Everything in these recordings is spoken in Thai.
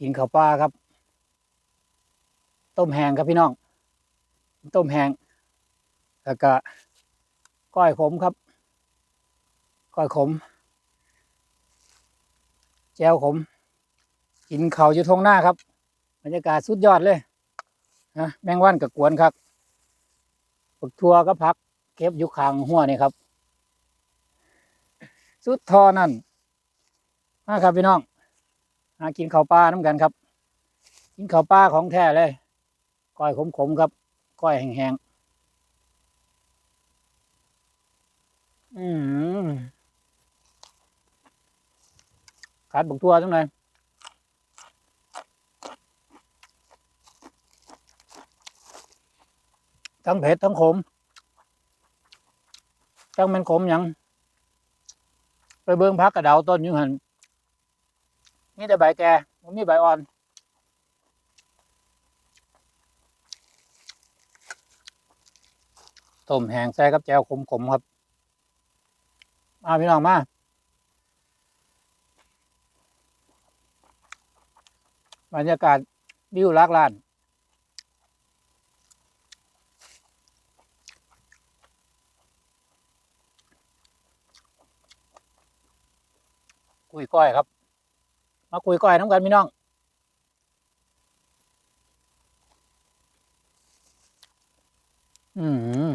กินข้าวปลาครับ ต้มแห้งครับพี่น้อง ต้มแห้งแล้วก็ก้อยขมครับ ก้อยขม แจวขม กินข้าวอยู่ทงหน้าครับ บรรยากาศสุดยอดเลยนะแมงวันกับกวนครับปักทัวก็พัก เก็บอยู่ข้างหัวนี่ครับ สุดทอนั่นมาครับพี่น้องากินข้าวปลาน้ำกันครับ กินข้าวปลาของแท้เลยก้อยขมๆครับก้อยแห้งๆอืมขาดบุกทัวจังเลยทั้งเผ็ดทั้งขมจังเป็นขมยัง ไปเบิ่งพักกระดาวต้นอยู่หัน นี่แต่ใบแก่มันมีใบอ่อนต้มแห้งใส่กับแจวขมๆครับมาพี่น้องมาบรรยากาศวิวลักลานคุยก้อยครับ มาคุยก้อยน้ำกันพี่น้องอืม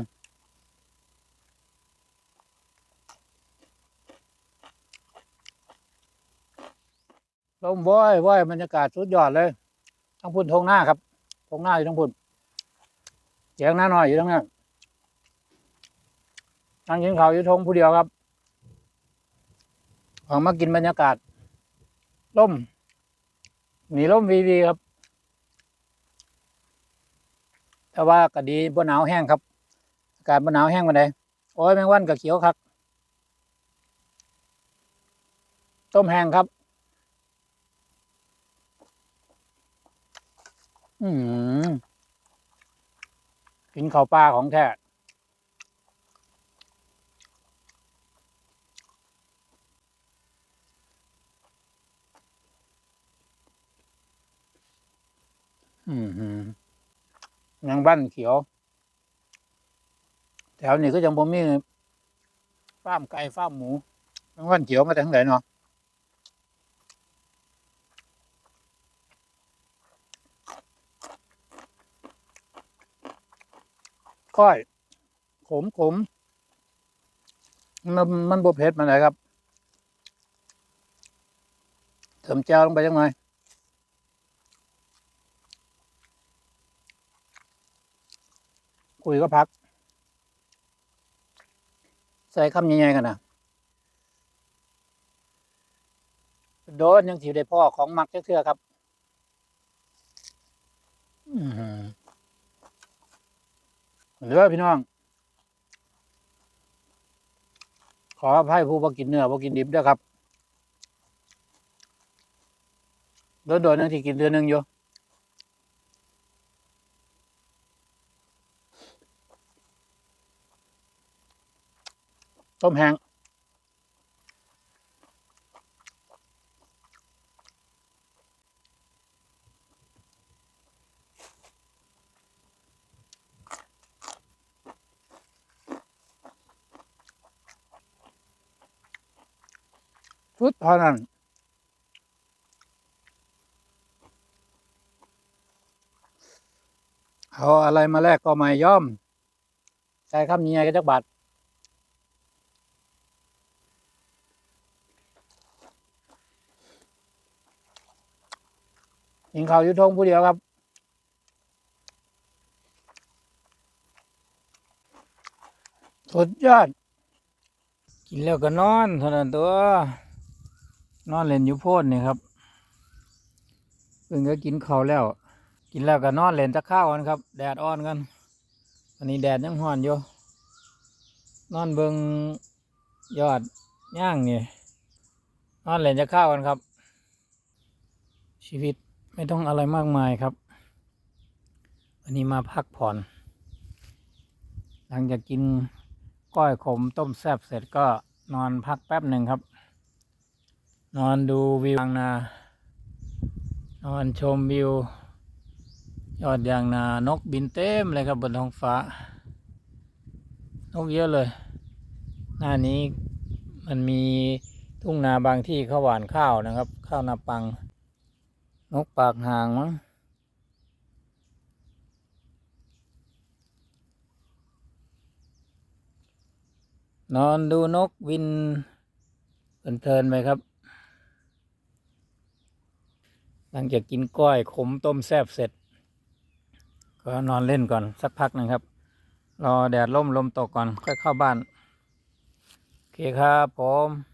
ลมว้อยว้อยบรรยากาศสุดยอดเลยทั้งพุ่นทงหน้าครับทงหน้าอยู่ทั้งพุ่นเสียงหน้าหน่อยอยู่ทั้งนั้นนั่งกินข้าวอยู่ทงผู้เดียวครับออกมากินบรรยากาศ ร่มมีร่มวีวีครับ แต่ว่าก็ดีบนหนาวแห้งครับ อากาศบนหนาวแห้งมาเลยโอ้ยแมงวันกับเขียวครับต้มแห้งครับ อืมกินข้าวปลาของแท้ อืมยังบ้านเขียว แถวนี้ก็ยังบ่มีฟาร์มไก่ฟาร์มหมูยังบ้านเขียวมาจากทางไหนเนาะก้อยขมขมมันมันบวเผ็ดมาไหนครับเติมแจวลงไปยังไง คุยก็พัก ใส่คำยังไงกันนะโดนยังถือได้พ่อของมักเชื่อครับอือหือเหลือพี่น้อง ขออภัยผู้บ่กินเนื้อบ่กินดิบด้วยครับโดนโดนยังที่กินเดือนหนึ่งอยู่ ต้มแห้งชุดเท่านั้นเอาอะไรมาแลกก็ไม่ย่อม ใช้คำนี้ไงก็จักบาท กินข้าวยุทงผู้เดียวครับ สุดยอด กินแล้วก็นอนเท่านั้นตัวนอนเล่นอยู่โพดนี่ครับเพิ่งก็กินข้าวแล้ว กินแล้วก็นอนเล่นตะข้าวกันครับ แดดอ่อนกันอันนี้แดดยังห่อนอยู่นอนเบิงยอดย่างนี่นอนเล่นตะข้าวกันครับ ชีวิต ไม่ต้องอะไรมากมายครับ วันนี้มาพักผ่อน หลังจากกินก้อยขมต้มแซ่บเสร็จก็นอนพักแป๊บหนึ่งครับ นอนดูวิวบางนา นอนชมวิว ยอดยางนานกบินเต็มเลยครับบนท้องฟ้า นกเยอะเลย หน้านี้มันมีทุ่งนาบางที่เขาหว่านข้าวนะครับ ข้าวนาปัง นกปากห่างมั้งนอนดูนกบินเพลินๆไปครับ หลังจากกินก้อยขมต้มแซ่บเสร็จ ก็นอนเล่นก่อนสักพักหนึ่งครับ รอแดดล่มลมตกก่อน ค่อยเข้าบ้าน โอเคครับผม